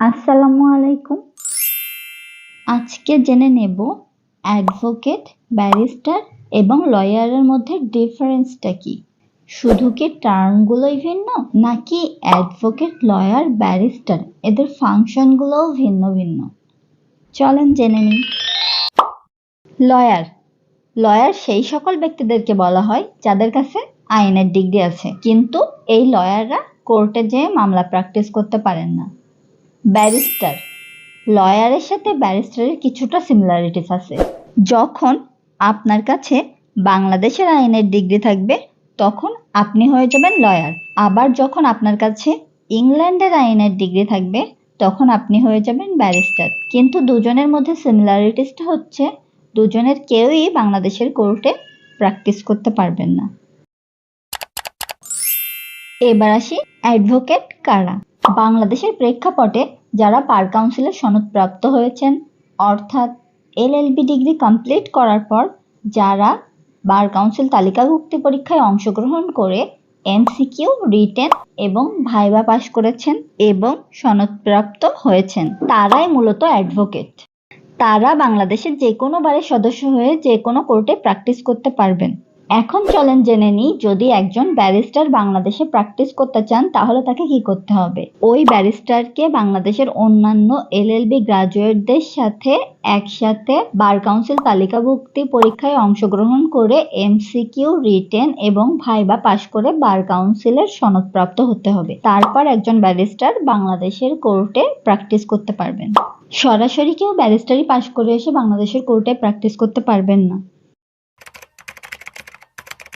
আসসালামু আলাইকুম। আজকে জেনে নেব অ্যাডভোকেট ব্যারিস্টার এবং লয়ারের মধ্যে ডিফারেন্সটা কি। শুধু কি টার্মগুলোই ভিন্ন, নাকি অ্যাডভোকেট লয়ার ব্যারিস্টার এদের ফাংশনগুলোও ভিন্ন ভিন্ন? চলেন জেনে নিই। লয়ার লয়ার সেই সকল ব্যক্তিদেরকে বলা হয় যাদের কাছে আইনের ডিগ্রি আছে। কিন্তু এই লয়াররা কোর্টে যেয়ে মামলা প্র্যাকটিস করতে পারেন না। ব্যারিস্টার। লয়ারের সাথে ব্যারিস্টারের কিছুটা সিমিলারিটিস আছে। যখন আপনার কাছে বাংলাদেশের আইনের ডিগ্রি থাকবে, তখন আপনি হয়ে যাবেন লয়ার। আবার যখন আপনার কাছে ইংল্যান্ডের আইনের ডিগ্রি থাকবে, তখন আপনি হয়ে যাবেন ব্যারিস্টার। কিন্তু দুজনের মধ্যে সিমিলারিটিসটা হচ্ছে, দুজনের কেউই বাংলাদেশের কোর্টে প্র্যাকটিস করতে পারবেন না। এবার আসি অ্যাডভোকেট কারা? বাংলাদেশের প্রেক্ষাপটে যারা বার কাউন্সিলের সনদপ্রাপ্ত হয়েছেন, অর্থাৎ এলএলবি ডিগ্রি কমপ্লিট করার পর যারা বার কাউন্সিল তালিকাভুক্তি পরীক্ষায় অংশগ্রহণ করে এমসিকিউ, রিটেন এবং ভাইবা পাশ করেছেন এবং সনদপ্রাপ্ত হয়েছেন, তারাই মূলত অ্যাডভোকেট। তারা বাংলাদেশের যে কোনো বারের সদস্য হয়ে যে কোনো কোর্টে প্র্যাকটিস করতে পারবেন। এখন চলেন জেনে নিই, যদি একজন ব্যারিস্টার বাংলাদেশে প্র্যাকটিস করতে চান, তাহলে তাকে কি করতে হবে? ওই ব্যারিস্টারকে বাংলাদেশের অন্যান্য এলএলবি গ্রাজুয়েটদের সাথে একসাথে বার কাউন্সিল তালিকাভুক্তি পরীক্ষায় অংশগ্রহণ করে এমসিকিউ রিটেন এবং ভাইবা পাশ করে বার কাউন্সিলের সনদপ্রাপ্ত হতে হবে। তারপর একজন ব্যারিস্টার বাংলাদেশের কোর্টে প্র্যাকটিস করতে পারবেন। সরাসরি কেউ ব্যারিস্টারি পাশ করে এসে বাংলাদেশের কোর্টে প্র্যাকটিস করতে পারবেন না।